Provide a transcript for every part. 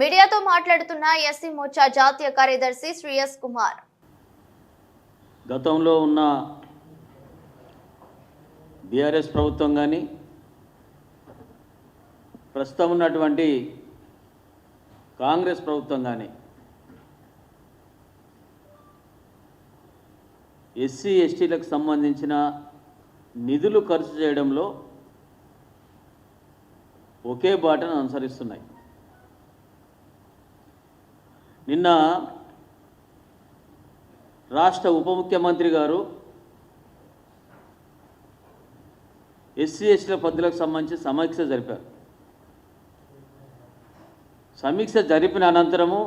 మీడియాతో మాట్లాడుతున్న ఎస్సీ మోర్చా జాతీయ కార్యదర్శి శ్రీయస్ కుమార్. గతంలో ఉన్న బీఆర్ఎస్ ప్రభుత్వం కానీ ప్రస్తుతం ఉన్నటువంటి కాంగ్రెస్ ప్రభుత్వం కానీ ఎస్సీ ఎస్టీలకు సంబంధించిన నిధులు ఖర్చు చేయడంలో ఒకే బాటను అనుసరిస్తున్నాయి. నిన్న రాష్ట్ర ఉప ముఖ్యమంత్రి గారు ఎస్సీ ఎస్టీల పద్ధతులకు సంబంధించి సమీక్ష జరిపారు. సమీక్ష జరిపిన అనంతరము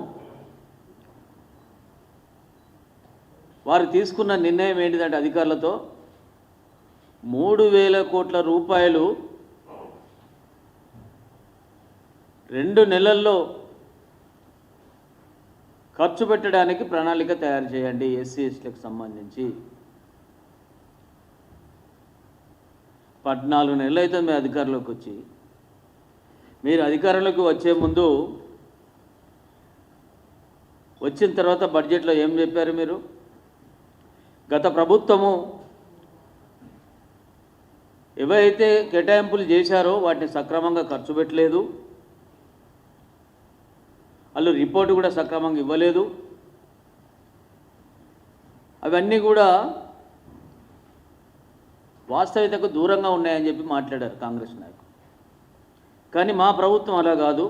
వారు తీసుకున్న నిర్ణయం ఏంటిదంటే అధికారులతో మూడు వేల కోట్ల రూపాయలు రెండు నెలల్లో ఖర్చు పెట్టడానికి ప్రణాళిక తయారు చేయండి ఎస్సీ ఎస్టీలకు సంబంధించి. పద్నాలుగు నెలలు అయితే మీ అధికారంలోకి వచ్చి. మీరు అధికారంలోకి వచ్చే ముందు వచ్చిన తర్వాత బడ్జెట్లో ఏం చెప్పారు మీరు? గత ప్రభుత్వము ఏవైతే కేటాయింపులు చేశారో వాటిని సక్రమంగా ఖర్చు పెట్టలేదు. వాళ్ళు రిపోర్టు కూడా సక్రమంగా ఇవ్వలేదు. అవన్నీ కూడా వాస్తవికతకు దూరంగా ఉన్నాయని చెప్పి మాట్లాడారు కాంగ్రెస్ నాయకులు. కానీ మా ప్రభుత్వం అలా కాదు.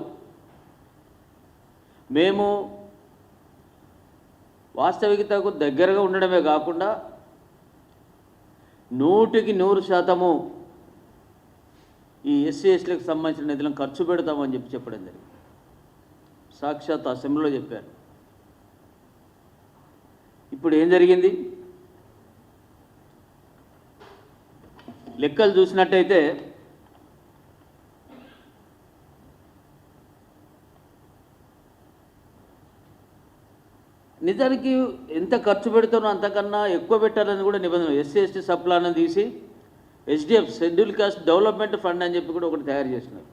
మేము వాస్తవికతకు దగ్గరగా ఉండడమే కాకుండా నూటికి నూరు శాతము ఈ ఎస్సీ ఎస్టీలకు సంబంధించిన నిధులను ఖర్చు పెడతామని చెప్పి చెప్పడం జరిగింది. సాక్షాత్ అసెంబ్లీలో చెప్పారు. ఇప్పుడు ఏం జరిగింది? లెక్కలు చూసినట్టయితే నిజానికి ఎంత ఖర్చు పెడుతున్నో అంతకన్నా ఎక్కువ పెట్టాలని కూడా నిబంధన ఎస్సీ ఎస్టీ సప్లాన్ తీసి SDF schedule caste development fund అని చెప్పి కూడా ఒకటి తయారు చేసినారు.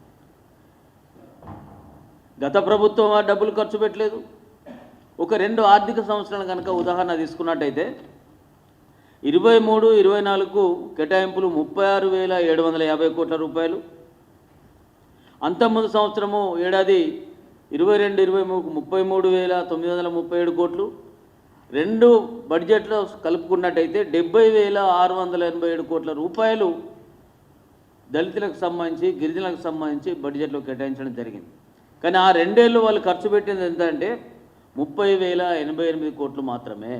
గత ప్రభుత్వం ఆ డబ్బులు ఖర్చు పెట్టలేదు. ఒక రెండు ఆర్థిక సంవత్సరాలు కనుక ఉదాహరణ తీసుకున్నట్టయితే ఇరవై మూడు ఇరవై నాలుగు కేటాయింపులు ముప్పై ఆరు వేల ఏడు వందల యాభై కోట్ల రూపాయలు. అంతకుముందు సంవత్సరము ఏడాది ఇరవై రెండు ఇరవై మూడు ముప్పై మూడు వేల తొమ్మిది వందల ముప్పై ఏడు కోట్లు. రెండు బడ్జెట్లో కలుపుకున్నట్టయితే డెబ్బై వేల ఆరు వందల ఎనభై ఏడు కోట్ల రూపాయలు దళితులకు సంబంధించి గిరిజనులకు సంబంధించి బడ్జెట్లో కేటాయించడం జరిగింది. కానీ ఆ రెండేళ్ళు వాళ్ళు ఖర్చు పెట్టింది ఎంత అంటే ముప్పై వేల ఎనభై ఎనిమిది కోట్లు మాత్రమే.